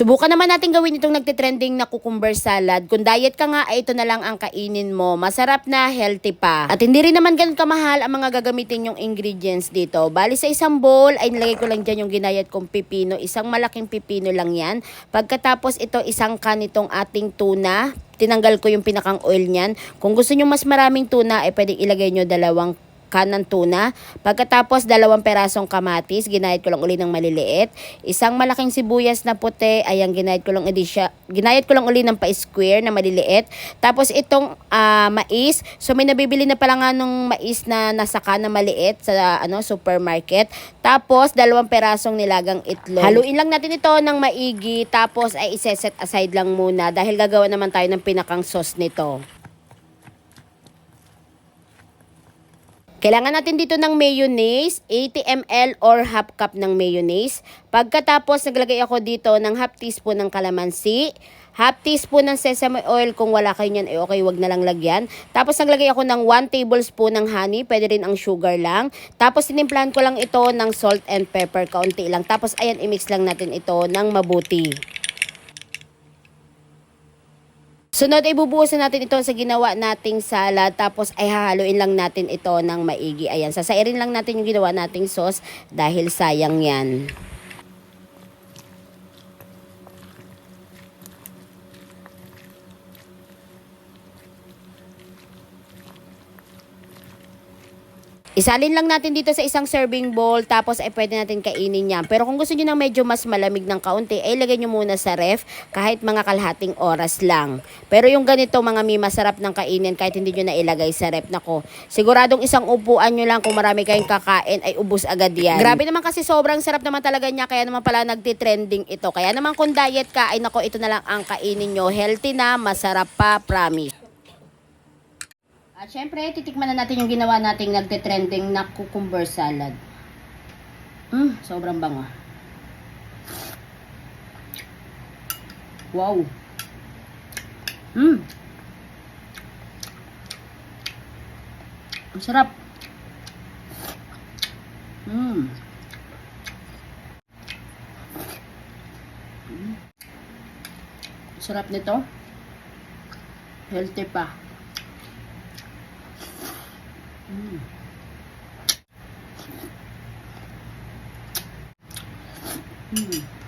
Subukan naman natin gawin itong nagtitrending na cucumber salad. Kung diet ka nga, ay ito na lang ang kainin mo. Masarap na, healthy pa. At hindi rin naman ganun kamahal ang mga gagamitin yung ingredients dito. Bali sa isang bowl, ay nilagay ko lang dyan yung ginayat kong pipino. Isang malaking pipino lang yan. Pagkatapos ito, isang kan itong ating tuna. Tinanggal ko yung pinakang oil niyan. Kung gusto nyo mas maraming tuna, ay pwedeng ilagay nyo dalawang kanang tuna. Pagkatapos, dalawang perasong kamatis, ginayat ko lang uli ng maliliit. Isang malaking sibuyas na puti, ayan, ginayat ko lang uli siya. Ginayat ko lang uli ng pa-square na maliliit. Tapos, itong ah, mais. So, may nabibili na pala nga nung mais na nasaka na maliit sa ano supermarket. Tapos, dalawang perasong nilagang itlog. Haluin lang natin ito ng maigi. Tapos, ay iseset aside lang muna dahil gagawa naman tayo ng pinakang sauce nito. Kailangan natin dito ng mayonnaise, 80 ml or half cup ng mayonnaise. Pagkatapos, naglagay ako dito ng half teaspoon ng kalamansi, half teaspoon ng sesame oil. Kung wala kayo niyan, eh okay, wag na lang lagyan. Tapos, naglagay ako ng 1 tablespoon ng honey, pwede rin ang sugar lang. Tapos, tinimplahan ko lang ito ng salt and pepper, kaunti lang. Tapos, ayan, imix lang natin ito ng mabuti. Sunod ay bubuhusan natin ito sa ginawa nating salad tapos ay hahaluin lang natin ito ng maigi. Ayan, sasairin lang natin yung ginawa nating sauce dahil sayang yan. Isalin lang natin dito sa isang serving bowl tapos ay pwede natin kainin yan. Pero kung gusto niyo ng medyo mas malamig ng kaunti, ay lagay niyo muna sa ref kahit mga kalahating oras lang. Pero yung ganito mga mi masarap ng kainin kahit hindi niyo na ilagay sa ref. Nako, siguradong isang upuan niyo lang kung marami kayong kakain ay ubos agad yan. Grabe naman kasi sobrang sarap naman talaga niya kaya naman pala nagtitrending ito. Kaya naman kung diet ka ay nako ito na lang ang kainin niyo. Healthy na, masarap pa, promise. At syempre, titikman na natin yung ginawa nating nagte-trending na cucumber salad. Mm, sobrang bango. Wow. Mm. Ang sarap. Mm. Mm. Sarap nito. Healthy pa. Mm. Mm.